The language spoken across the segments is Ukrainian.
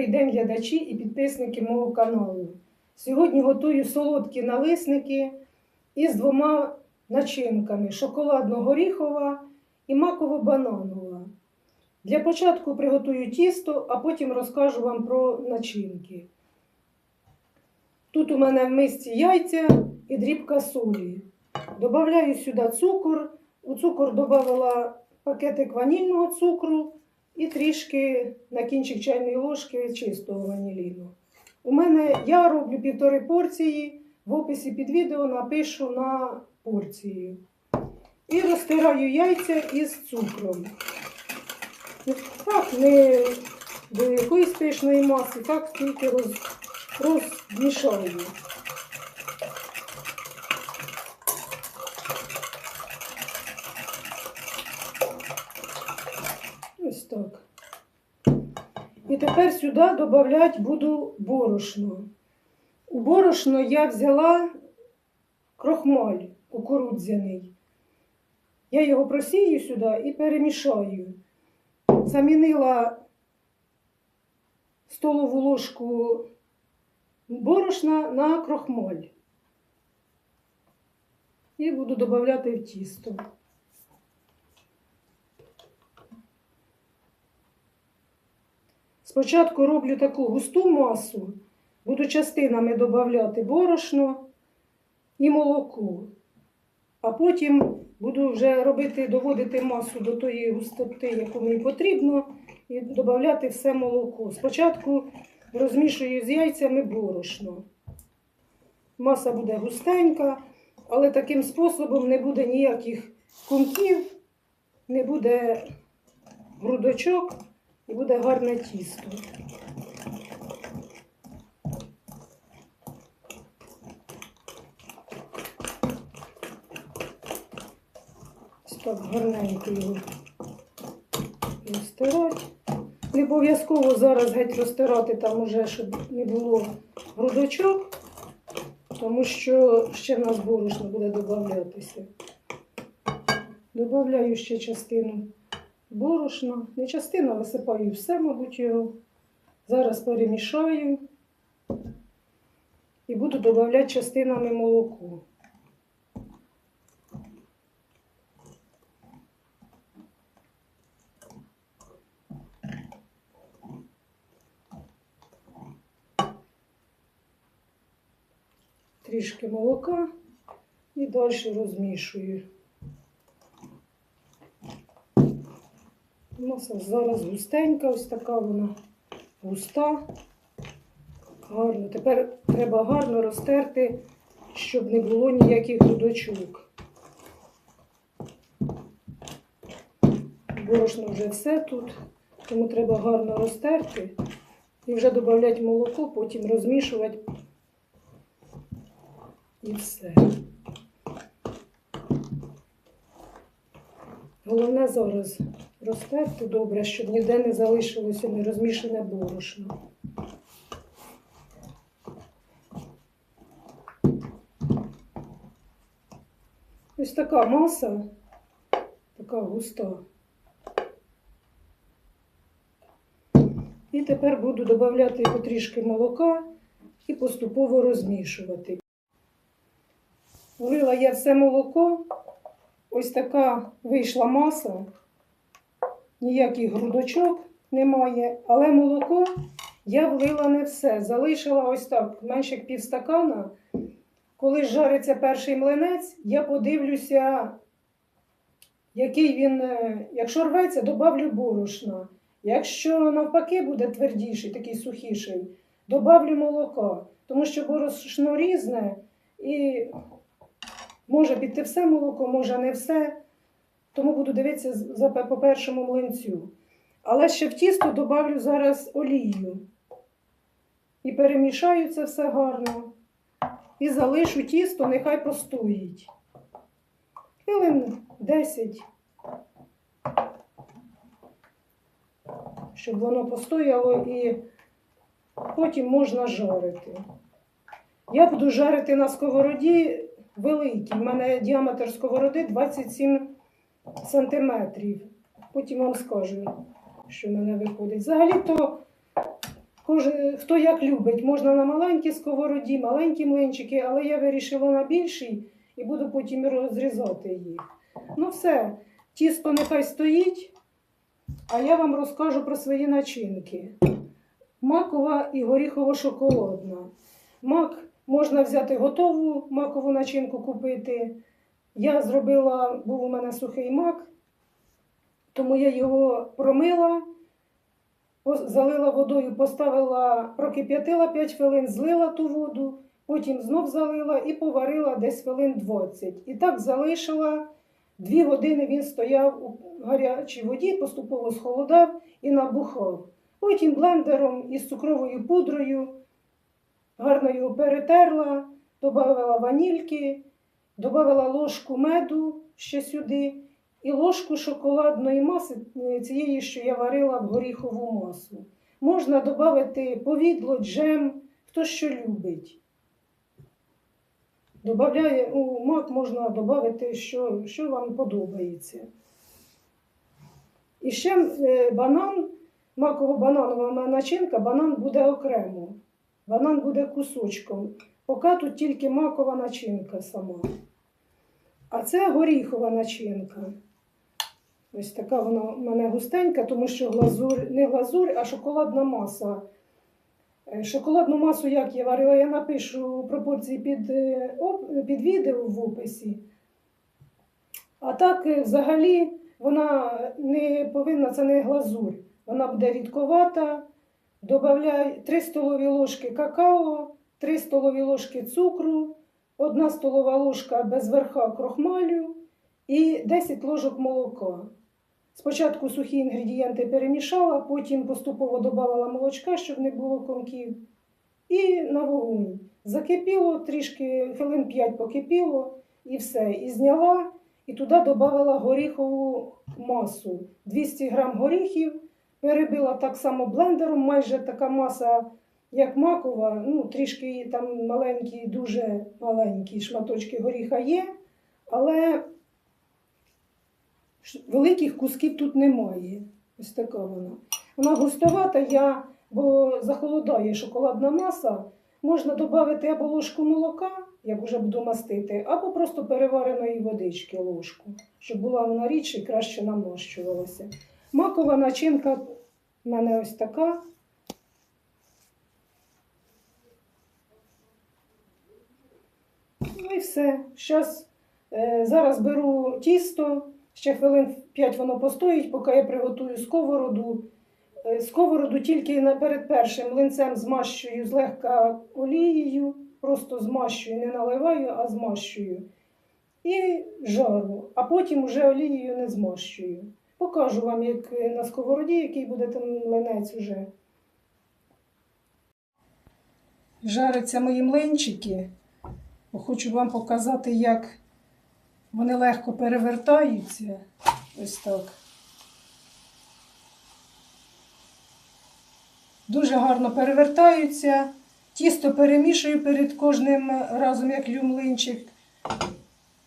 Добрий день, глядачі і підписники мого каналу. Сьогодні готую солодкі налисники із двома начинками: шоколадно-горіхова і маково-бананова. Для початку приготую тісто, а потім розкажу вам про начинки. Тут у мене в мисці яйця і дрібка солі. Добавляю сюди цукор. У цукор додала пакетик ванільного цукру і трішки на кінчик чайної ложки чистого ваніліну. У мене я роблю півтори порції. В описі під відео напишу на порцію. І розтираю яйця із цукром. Так, не до якоїсь пишної маси, так тільки роз, розмішаю. Ось так. І тепер сюди додати буду борошно. У борошно я взяла крохмаль кукурудзяний. Я його просію сюди і перемішаю. Замінила столову ложку борошна на крохмаль. І буду додати в тісто. Спочатку роблю таку густу масу, буду частинами додати борошно і молоко. А потім буду вже робити, доводити масу до тої густоти, яку мені потрібно, і додати все молоко. Спочатку розмішую з яйцями борошно. Маса буде густенька, але таким способом не буде ніяких кумків, не буде грудочок і буде гарне тісто. Так гарненько його розтирати. Не обов'язково зараз геть розтирати там уже, щоб не було грудочок, тому що ще в нас борошно буде додатися. Добавляю ще частину борошна. Не частину, висипаю все, мабуть, його. Зараз перемішаю і буду додавати частинами молоко. Трішки молока і далі розмішую. Маса зараз густенька, ось така вона густа. Гарно. Тепер треба гарно розтерти, щоб не було ніяких грудочок. Борошно вже все тут, тому треба гарно розтерти і вже додати молоко, потім розмішувати і все. Головне зараз розтерти добре, щоб ніде не залишилося нерозмішане борошно. Ось така маса, така густа. І тепер буду додати потрішки молока і поступово розмішувати. Влила я все молоко, ось така вийшла маса ніяких грудочок немає, але молоко я влила не все. Залишила ось так, менше півстакана. Коли жариться перший млинець, я подивлюся, який він, е, якщо рветься, добавлю борошна. Якщо навпаки буде твердіший, такий сухіший, добавлю молока, тому що борошно різне і може піти все молоко, може не все. Тому буду дивитися за, по першому млинцю. Але ще в тісто додавлю зараз олію. І перемішаю це все гарно. І залишу тісто, нехай постоїть. Хвилин 10. Щоб воно постояло і потім можна жарити. Я буду жарити на сковороді великій. У мене діаметр сковороди 27 сантиметрів. Потім вам скажу, що в мене виходить. Взагалі-то, Кожен, хто як любить, можна на маленькій сковороді, маленькі млинчики, але я вирішила на більшій і буду потім розрізати їх. Ну все, тісто нехай стоїть, а я вам розкажу про свої начинки. Макова і горіхово-шоколадна. Мак можна взяти готову макову начинку купити. Я зробила, був у мене сухий мак, тому я його промила, залила водою, поставила, прокип'ятила 5 хвилин, злила ту воду, потім знов залила і поварила десь хвилин 20. І так залишила. Дві години він стояв у гарячій воді, поступово схолодав і набухав. Потім блендером із цукровою пудрою гарно його перетерла, додала ванільки, додала ложку меду ще сюди і ложку шоколадної маси, е, цієї, що я варила в горіхову масу. Можна додати повідло, джем, хто що любить. Добавляє, у мак можна додати, що, що вам подобається. І ще е, банан, маково-бананова начинка, банан буде окремо. Банан буде кусочком. Поки тут тільки макова начинка сама. А це горіхова начинка. Ось така вона в мене густенька, тому що глазур, не глазурь, а шоколадна маса. Е, Шоколадну масу, як я варила, я напишу пропорції під, е, під відео в описі. А так, е, взагалі, вона не повинна, це не глазурь. Вона буде рідковата. Добавляй 3 столові ложки какао, 3 столові ложки цукру, 1 столова ложка без верха крохмалю і 10 ложок молока. Спочатку сухі інгредієнти перемішала, потім поступово додавала молочка, щоб не було комків. І на вогонь. Закипіло, трішки хвилин 5 покипіло і все. І зняла, і туди додавала горіхову масу. 200 грам горіхів, перебила так само блендером, майже така маса, як макова. Ну, трішки там маленькі, дуже маленькі шматочки горіха є, але великих кусків тут немає. Ось така вона. Вона густовата, я, бо захолодає шоколадна маса. Можна додати або ложку молока, як вже буду мастити, або просто перевареної водички ложку, щоб була вона рідше і краще намащувалася. Макова начинка в мене ось така. Ну і все. Щас, е, зараз беру тісто, ще хвилин 5 воно постоїть, поки я приготую сковороду. Е, Сковороду тільки перед першим млинцем змащую злегка олією, просто змащую, не наливаю, а змащую. І жару, а потім вже олією не змащую. Покажу вам, як е, на сковороді, який буде там млинець уже. Жаряться мої млинчики. Бо Хочу вам показати, як вони легко перевертаються. Ось так. Дуже гарно перевертаються. Тісто перемішую перед кожним разом, як лю млинчик.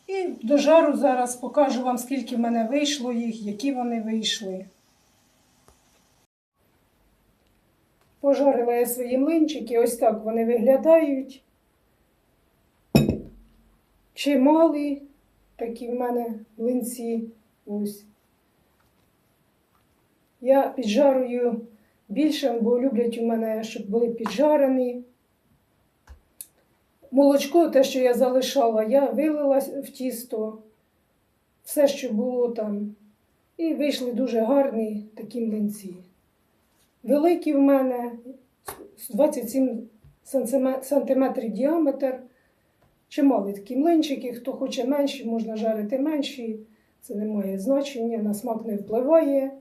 І до жару зараз покажу вам, скільки в мене вийшло їх, які вони вийшли. Пожарила я свої млинчики, ось так вони виглядають. Чималі такі в мене млинці. Ось. Я піджарую більше, бо люблять у мене, щоб були піджарені. Молочко, те, що я залишала, я вилила в тісто, все, що було там. І вийшли дуже гарні такі млинці. Великі в мене 27 сантиме- сантиметрів діаметр. Чимали такі млинчики, хто хоче менші, можна жарити менші. Це не має значення, на смак не впливає.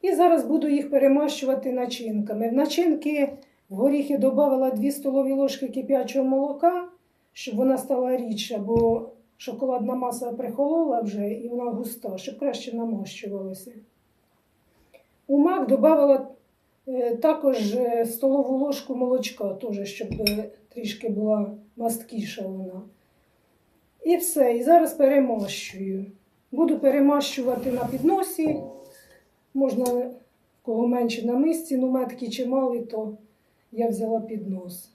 І зараз буду їх перемащувати начинками. В начинки в горіхи додавала 2 столові ложки кип'ячого молока, щоб вона стала рідша, бо шоколадна маса прихолола вже і вона густа, щоб краще намащувалося. У мак додавала також е, столову ложку молочка, теж, щоб е, трішки була масткіша вона. І все. І зараз перемащую. Буду перемащувати на підносі. Можна, кого менше на мисці, ну метки чималі, то я взяла піднос.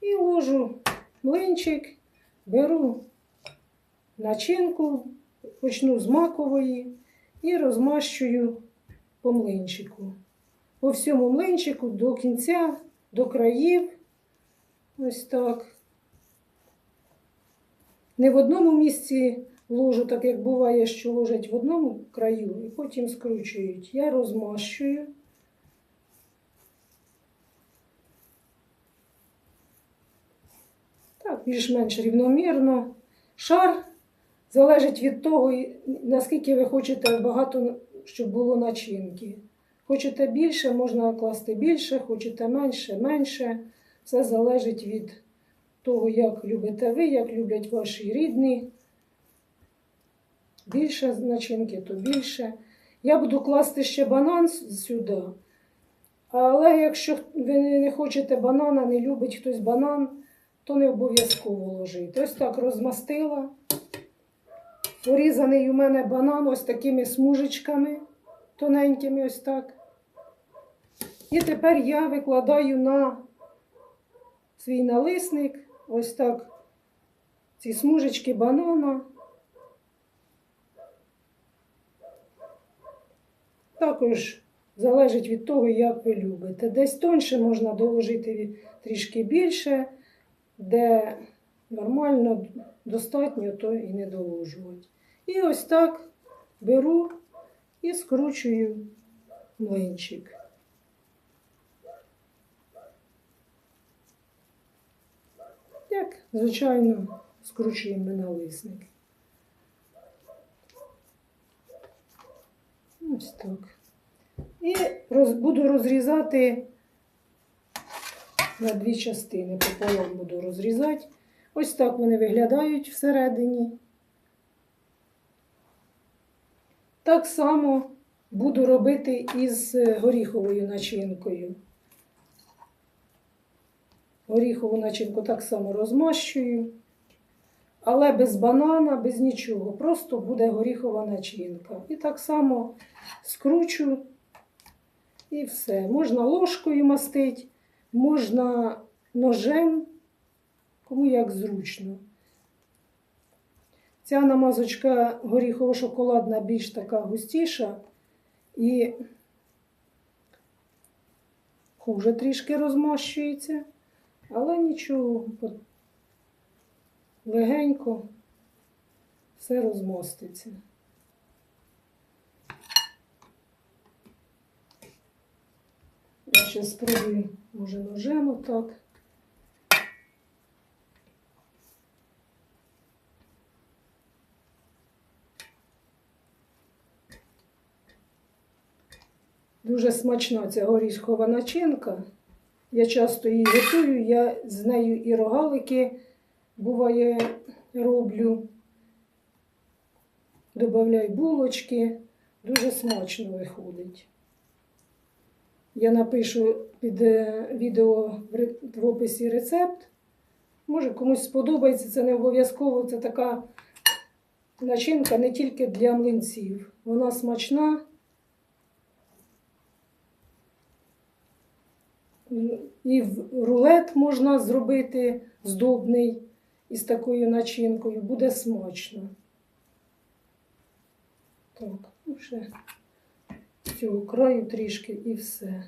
І ложу млинчик, беру начинку, почну з макової і розмащую по млинчику. По всьому млинчику до кінця, до країв. Ось так. Не в одному місці ложу, так як буває, що ложать в одному краю і потім скручують. Я розмащую. Так, більш-менш рівномірно. Шар залежить від того, наскільки ви хочете багато, щоб було начинки. Хочете більше, можна класти більше, хочете менше, менше. Все залежить від того, як любите ви, як люблять ваші рідні. Більше начинки, то більше. Я буду класти ще банан сюди. Але якщо ви не хочете банана, не любить хтось банан, то не обов'язково ложити. Ось так розмастила. Порізаний у мене банан ось такими смужечками, тоненькими, ось так. І тепер я викладаю на свій налисник, ось так, ці смужечки банана. Також залежить від того, як ви любите. Десь тоньше можна доложити трішки більше, де нормально, достатньо, то і не доложувати. І ось так беру і скручую млинчик. Як, звичайно, скручуємо налисник. Ось так. І роз, буду розрізати на дві частини. Пополам буду розрізати. Ось так вони виглядають всередині. Так само буду робити із горіховою начинкою. Горіхову начинку так само розмащую, але без банана, без нічого. Просто буде горіхова начинка. І так само скручу і все. Можна ложкою мастити, можна ножем, кому як зручно. Ця намазочка горіхово-шоколадна більш така густіша і хуже трішки розмащується, але нічого, легенько все розмоститься. Я ще спробую, може, ножем отак. Дуже смачна ця горішкова начинка. Я часто її готую, я з нею і рогалики буває роблю. Добавляю булочки. Дуже смачно виходить. Я напишу під е, відео в описі рецепт. Може комусь сподобається, це не обов'язково, це така начинка не тільки для млинців. Вона смачна. І рулет можна зробити здобний із такою начинкою. Буде смачно. Так, ну ще цього краю трішки і все.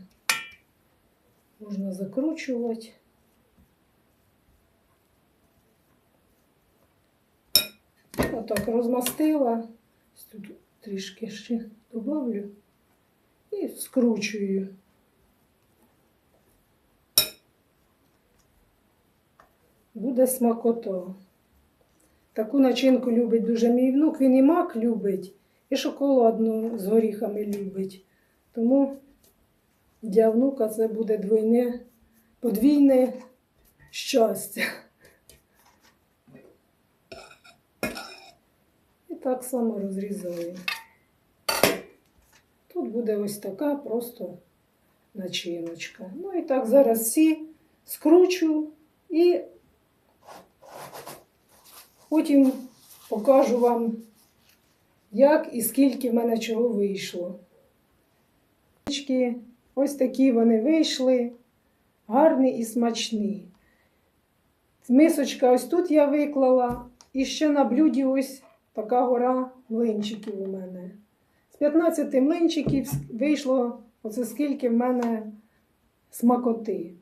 Можна закручувати. Отак розмастила. Тут трішки ще добавлю і скручую. Буде смакота. Таку начинку любить дуже мій внук. Він і мак любить, і шоколадну з горіхами любить. Тому для внука це буде двойне, подвійне щастя. І так само розрізаю. Тут буде ось така просто начиночка. Ну і так зараз всі скручу і потім покажу вам, як і скільки в мене чого вийшло. Ось такі вони вийшли, гарний і смачний. Мисочка ось тут я виклала, і ще на блюді ось така гора млинчиків у мене. З 15 млинчиків вийшло оце скільки в мене смакоти.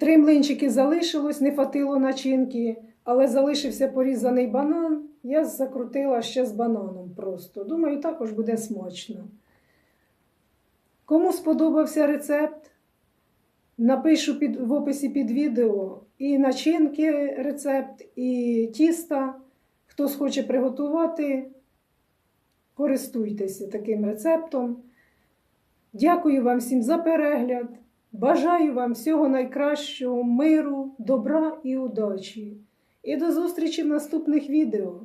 Три млинчики залишилось, не фатило начинки, але залишився порізаний банан. Я закрутила ще з бананом просто. Думаю, також буде смачно. Кому сподобався рецепт, напишу під, в описі під відео і начинки рецепт, і тіста. Хто схоче приготувати, користуйтеся таким рецептом. Дякую вам всім за перегляд. Бажаю вам всього найкращого, миру, добра і удачі. І до зустрічі в наступних відео.